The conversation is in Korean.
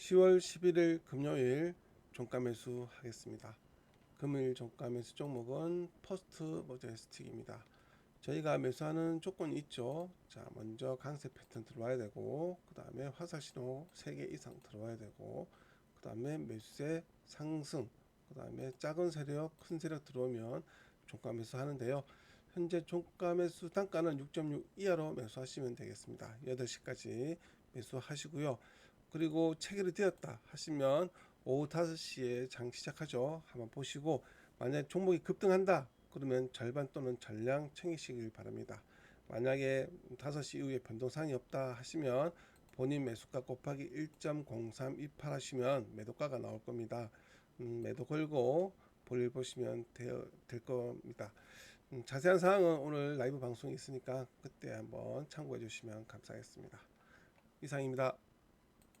10월 11일 금요일 종가 매수 하겠습니다. 금요일 종가 매수 종목은 퍼스트 머제스틱입니다. 저희가 매수하는 조건이 있죠. 자, 먼저 강세 패턴 들어와야 되고, 그 다음에 화살 신호 3개 이상 들어와야 되고, 그 다음에 매수세 상승, 그 다음에 작은 세력, 큰 세력 들어오면 종가 매수 하는데요. 현재 종가 매수 단가는 6.6 이하로 매수하시면 되겠습니다. 8시까지 매수하시고요. 그리고 체결이 되었다 하시면 오후 5시에 장 시작하죠. 한번 보시고 만약 종목이 급등한다 그러면 절반 또는 전량 챙기시길 바랍니다. 만약에 5시 이후에 변동사항이 없다 하시면 본인 매수가 곱하기 1.0328 하시면 매도가가 나올 겁니다. 음, 매도 걸고 볼일 보시면 되어, 될 겁니다. 음, 자세한 사항은 오늘 라이브 방송이 있으니까 그때 한번 참고해 주시면 감사하겠습니다. 이상입니다.